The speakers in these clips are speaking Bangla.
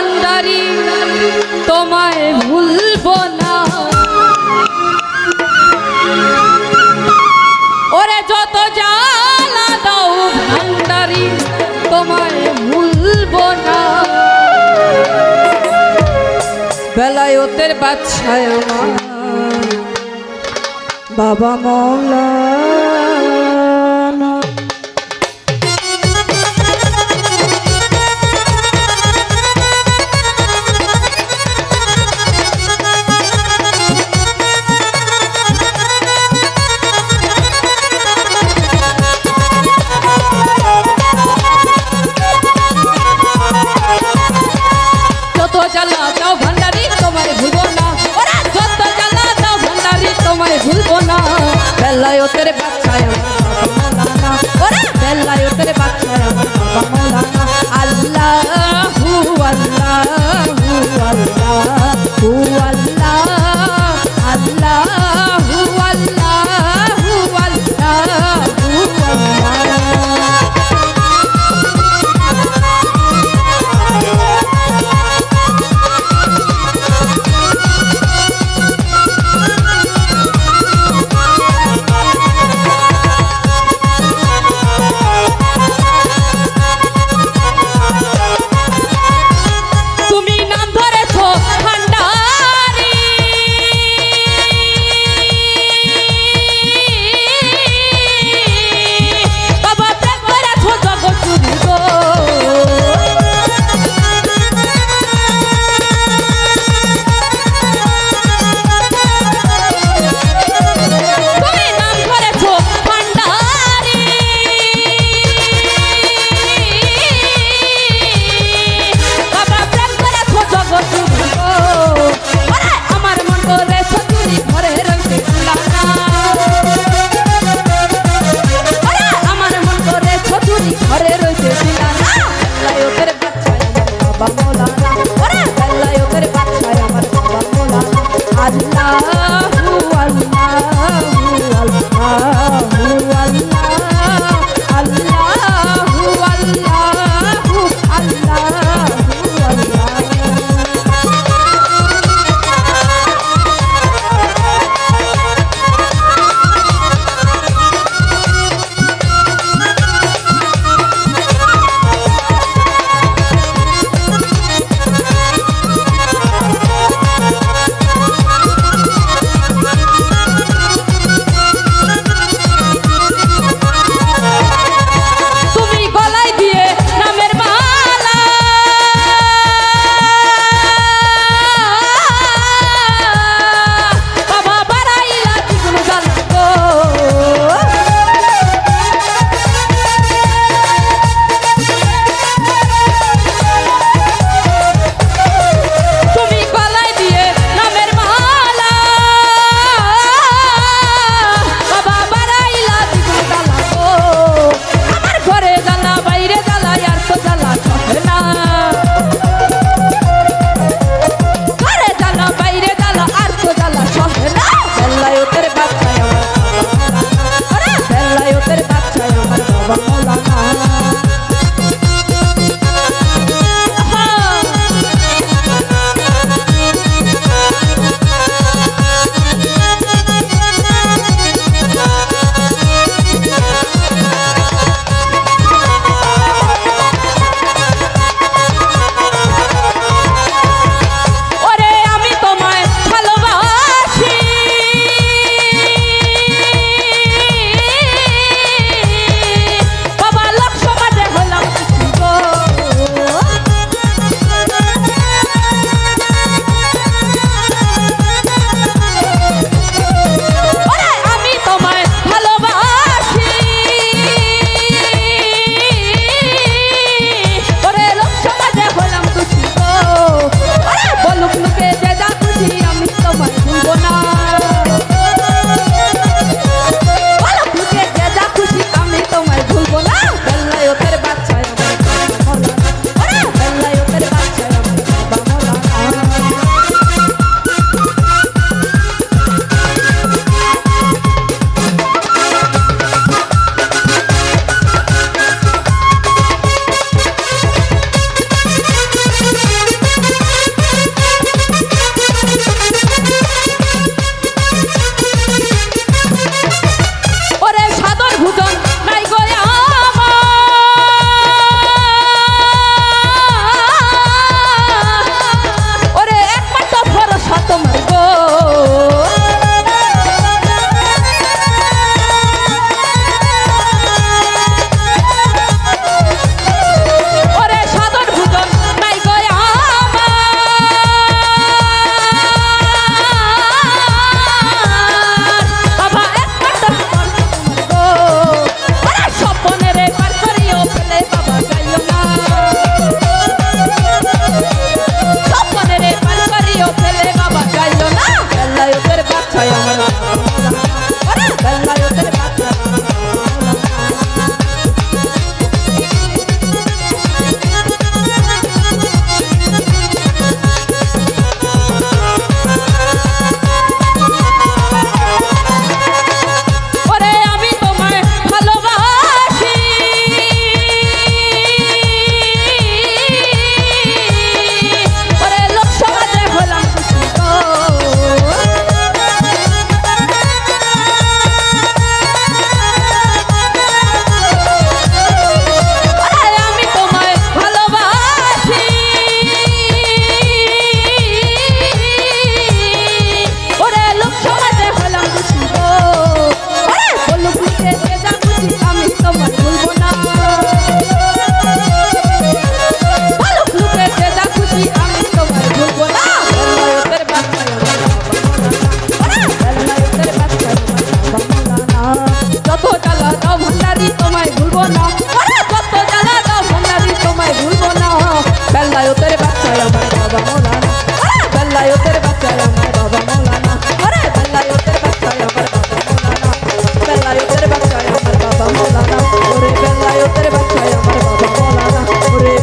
ভান্ডারি, তোমায় ভুলবো না। ওরে যত জ্বালা দাও ভান্ডারি, তোমায় ভুলবো না। বেলায়তের বাচ্চায় আমার। বাবা মৌলা। 帮帮她。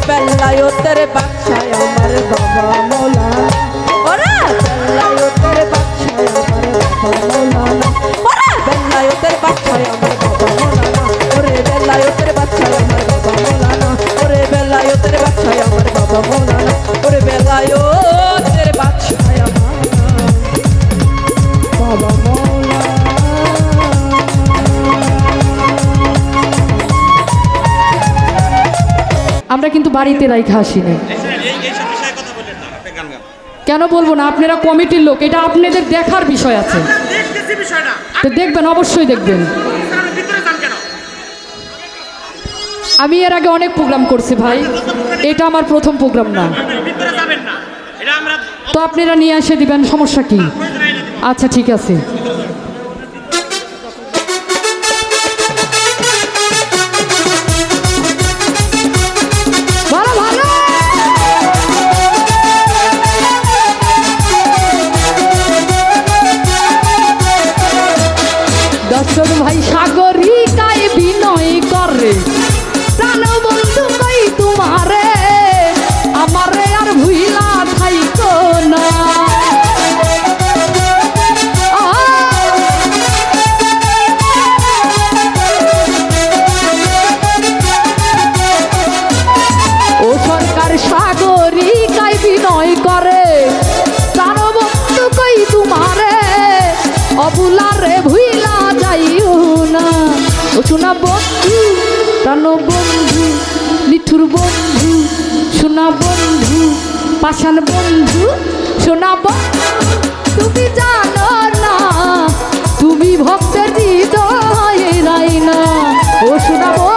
বেলায়তের বাক্সায় আমার বাবা বাড়িতে রাইখা হাসি নেই কেন বলব না? আপনারা কমিটির লোক, এটা আপনাদের দেখার বিষয় আছে। তো দেখবেন, অবশ্যই দেখবেন। আমি এর আগে অনেক প্রোগ্রাম করছি ভাই। এটা আমার প্রথম প্রোগ্রাম না। তো আপনারা নিয়ে এসে দিবেন, সমস্যা কি? আচ্ছা ঠিক আছে। Sunday. পাশান বন্ধু শোনাব তুমি জানো না তুমি ভক্তের হৃদয় রায় না। ও শোনাবো